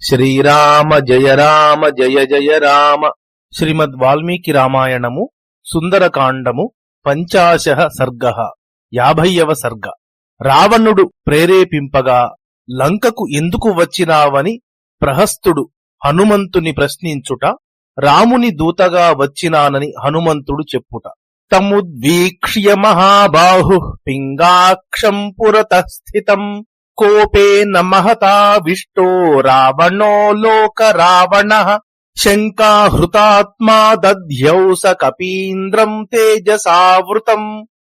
శ్రీరామ జయ రామ జయ జయ రామ. శ్రీమద్ వాల్మీకి రామాయణము సుందరకాండము పంచాశ సర్గ యాభైవ సర్గ. రావణుడు ప్రేరేపింపగా లంకకు ఎందుకు వచ్చినావని ప్రహస్తుడు హనుమంతుని ప్రశ్నించుట రాముని దూతగా వచ్చినానని హనుమంతుడు చెప్పుట. తముద్వీక్ష్య మహాబాహు పింగాక్షం పురత స్థితం కోపేన మహతావిష్టో రావణో లోక రావణ శంకాహృతాత్మా దధ్యౌస కపీంద్రం తేజసావృతం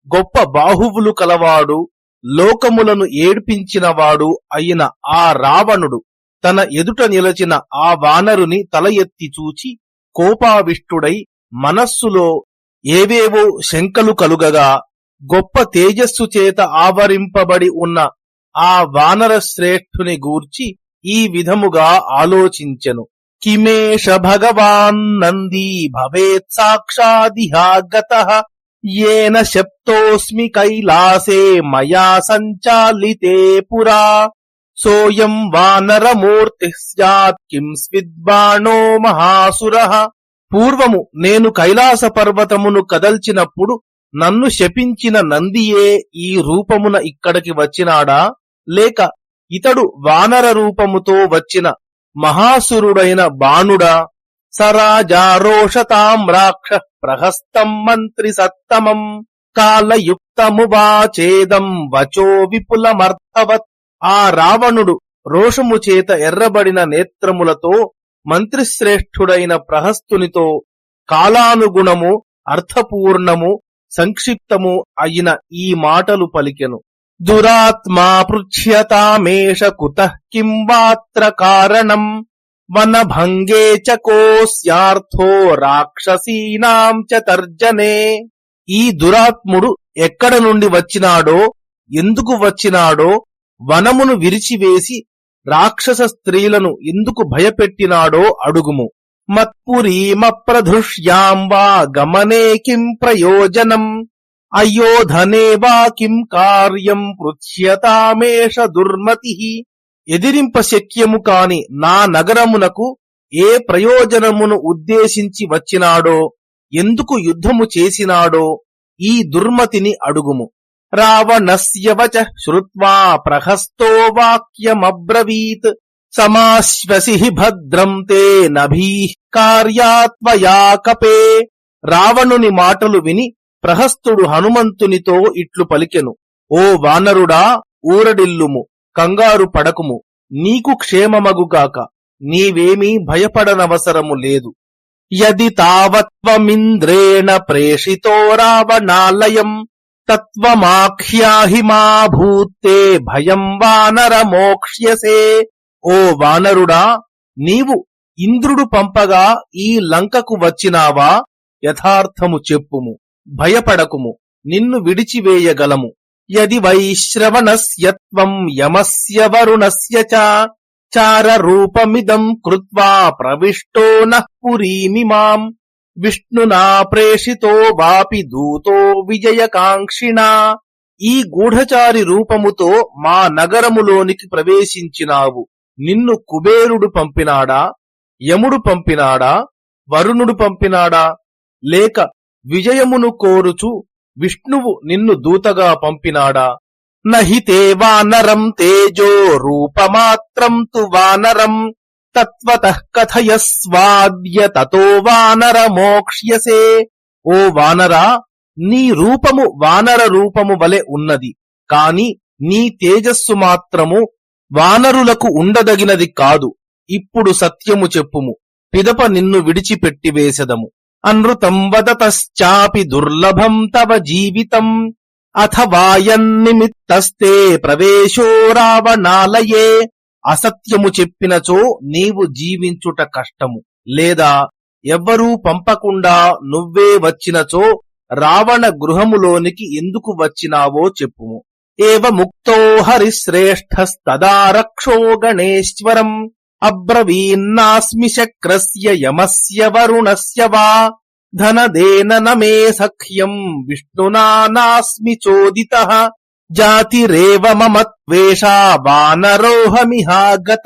గొప్ప బాహువులు కలవాడు లోకములను ఏడ్పించినవాడు అయిన ఆ రావణుడు తన ఎదుట నిలచిన ఆ వానరుని తల ఎత్తి చూచి కోపావిష్టుడై మనస్సులో ఏవేవో శంకలు కలుగగా గొప్ప తేజస్సు చేత ఆవరింపబడి ఉన్న ఆ వానర శ్రేష్ఠుని గూర్చి ఈ విధముగా ఆలోచించెను. కిమేష భగవాన్ నందీ భవేత్ సాక్షాదిహాగత ఏన శప్తోస్మి కైలాసే మయా సంచాలితే పురా. సోయం వానరమూర్తి స్యాత్ కిం స్విద్బాణో మహాసుర. పూర్వము నేను కైలాస పర్వతమును కదల్చినప్పుడు నన్ను శపించిన నందియే ఈ రూపమున ఇక్కడికి వచ్చినాడా? లేక ఇతడు వానర రూపముతో వచ్చిన మహాసురుడైన బాణుడా సరాజారోషతాం రాక్ష ప్రహస్తం మంత్రి సత్తమం కాలయుక్తమువాచేదం వచో విపులమర్థవత్. ఆ రావణుడు రోషము చేత ఎర్రబడిన నేత్రములతో మంత్రిశ్రేష్ఠుడైన ప్రహస్తునితో కాలానుగుణము అర్థపూర్ణము సంక్షిప్తము అయిన ఈ మాటలు పలికెను. దురాత్మా పృచ్యతామేష కుతః కిం వాత్ర కారణం వనభంగే చ కోస్యార్థో రాక్షసీనాం చ తర్జనే ఈ దురాత్ముడు ఎక్కడ నుండి వచ్చినాడో ఎందుకు వచ్చినాడో వనమును విరిచివేసి రాక్షస స్త్రీలను ఎందుకు భయపెట్టినాడో అడుగుము. మత్పురీమప్రధృష్యాం వా గమనే కిం ప్రయోజనం? అయోధనే వా కిం కార్యం పృచ్యతామేష దుర్మతి. ఎదిరింప శక్యము కాని నా నగరమునకు ఏ ప్రయోజనమును ఉద్దేశించి వచ్చినాడో ఎందుకు యుద్ధము చేసినాడో ఈ దుర్మతిని అడుగుము. రావణస్యవచ శ్రుత్వా ప్రహస్తో వాక్యమబ్రవీత్. సమాశ్వసి భద్రం తే నభీ కార్యాత్వయా కపే రావణుని మాటలు విని ప్రహస్తుడు హనుమంతునితో ఇట్లు పలికెను. ఓ వానరుడా ఊరడిల్లుము కంగారు పడకుము నీకు క్షేమమగుగాక నీవేమీ భయపడనవసరము లేదు. యది తావత్వమింద్రేణ ప్రేషితో రావణాలయం తత్వమాఖ్యాహి మా భయం వానర మోక్ష్యసే. ఓ వానరుడా నీవు ఇంద్రుడు పంపగా ఈ లంకకు వచ్చినావా? యథార్థము చెప్పుము. భయపడకుము నిన్ను విడిచివేయగలము. యది వైశ్రవణస్యత్వం యమస్య వరుణస్య చ చారరూపమిదం కృత్వా ప్రవిష్టో నః పురీమిమాం విష్ణునా ప్రేషితో వాపి దూతో విజయకాంక్షిణా. ఈ గూఢచారి రూపముతో మా నగరములోనికి ప్రవేశించినావు. నిన్ను కుబేరుడు పంపినాడా యముడు పంపినాడా వరుణుడు పంపినాడా? లేక విజయమును కోరుచు విష్ణువు నిన్ను దూతగా పంపినాడా? నహితే వానరం తేజో రూపమాత్రం తు వానరం తత్వత కథయస్వాద్య తతో వానర మోక్ష్యసే. ఓ వానరా నీ రూపము వానర రూపము వలె ఉన్నది కాని నీ తేజస్సు మాత్రము వానరులకు ఉండదగినది కాదు. ఇప్పుడు సత్యము చెప్పుము పిదప నిన్ను విడిచిపెట్టివేసెదము అనృతం వదతశ్చాపి దుర్లభం తవ జీవితం. అథ వాయన్నిమిత్తస్తే ప్రవేశో రావణాలయే. అసత్యము చెప్పినచో నీవు జీవించుట కష్టము. లేదా ఎవ్వరూ పంపకుండా నువ్వే వచ్చినచో రావణ గృహములోనికి ఎందుకు వచ్చినావో చెప్పుము. ఏవ ముక్తో హరిశ్రేష్ఠస్తదా రక్షో గణేశ్వరం. అబ్రవీన్నాస్మి శక్రస్య యమస్య వరుణస్య వా. ధనదేన నమే సఖ్యం. విష్ణునా నాస్మి చోదిత. జాతిరేవ మమ త్వేషా వానరోహమిహాగత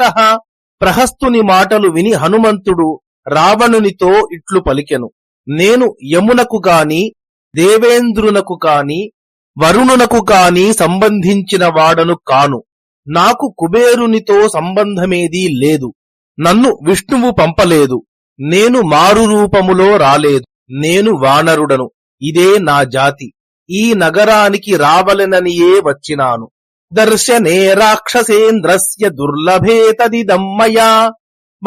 ప్రహస్తుని మాటలు విని హనుమంతుడు రావణునితో ఇట్లు పలికెను. నేను యమునకు గాని దేవేంద్రునకు కాని వరుణునకు కాని సంబంధించిన వాడను కాను. నాకు కుబేరునితో సంబంధమేదీ లేదు. నన్ను విష్ణువు పంపలేదు. నేను మారు రూపములో రాలేదు. నేను వానరుడను. ఇదే నా జాతి. ఈ నగరానికి రావలెననియే వచ్చినాను. దర్శనే రాక్షసేంద్రస్య దుర్లభేతదిదమ్మయా.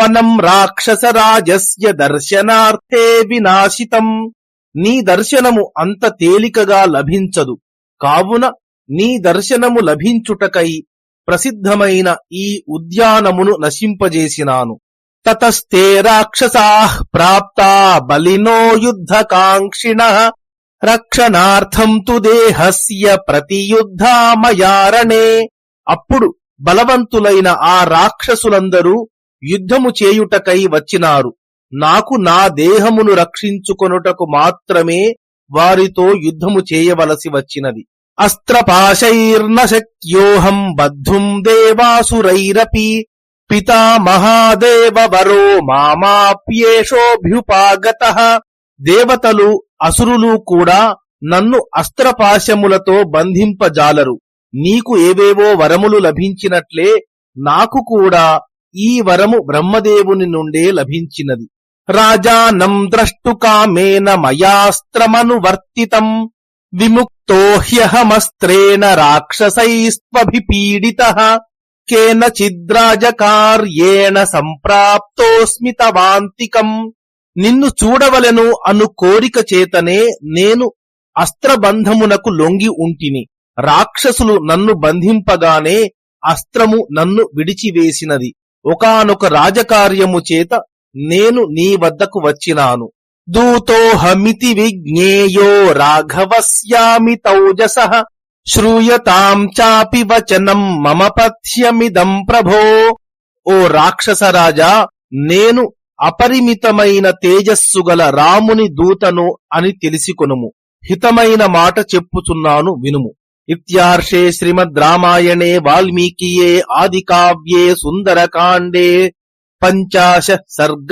వనం రాక్షసరాజస్య దర్శనార్థే వినాశితం. నీ దర్శనము అంత తేలికగా లభించదు. కావున నీ దర్శనము లభించుటకై ప్రసిద్ధమైన ఈ ఉద్యానమును నశింపజేసినాను. తతస్తే రాక్షసా ప్రాప్తా బలినో యుద్ధకాంక్షిణ. రక్షణార్థం తు దేహస్య ప్రతియుద్ధామయారణే. అప్పుడు బలవంతులైన ఆ రాక్షసులందరూ యుద్ధము చేయుటకై వచ్చినారు. నాకు నా దేహమును రక్షించుకొనుటకు మాత్రమే వారితో యుద్ధము చేయవలసి వచ్చినది. అస్త్రపాశైర్న శక్యోహం బద్ధుం దేవాసురైరపి పితామహాదేవ వరో మామాప్యేషోభ్యుపాగత. దేవతలు అసురులు కూడా నన్ను అస్త్రపాశములతో బంధింపజాలరు. నీకు ఏవేవో వరములు లభించినట్లే నాకు కూడా ఈ వరము బ్రహ్మదేవుని నుండే లభించినది. రాజానం ద్రష్టుకామేన మయాస్త్రమనువర్తితం. విముక్ తోహ్యహమస్త్రేణ రాక్షసైస్త్వభిపీడిత కేనచిద్రాజకార్యేణ సంప్రాప్తోస్మి తవాంతికం నిన్ను చూడవలెను అను కోరిక చేతనే నేను అస్త్రబంధమునకు లొంగి ఉంటిని। రాక్షసులు నన్ను బంధింపగానే అస్త్రము నన్ను విడిచివేసినది। ఒకానొక రాజకార్యము చేత నేను నీ వద్దకు వచ్చినాను। దూతోహమితి విజ్ఞేయో రాఘవస్యామి తౌజస శ్రూయతాం చాపి వచనం మమ పథ్యమిదం ప్రభో ఓ రాక్షసరాజా నేను అపరిమితమైన తేజస్సు గల రాముని దూతను అని తెలిసికొనుము। హితమైన మాట చెప్పుచున్నాను వినుము। ఇత్యార్షే శ్రీమద్ రామాయణే వాల్మీకియే ఆది కావ్యే సుందరకాండే పంచాశ సర్గ।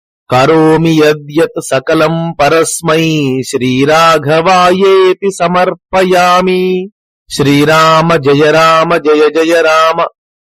కరోమి యద్యత్ సకలం పరస్మై. శ్రీరాఘవాయేపి సమర్పయామి. శ్రీరామ జయ రామ జయ జయ రామ.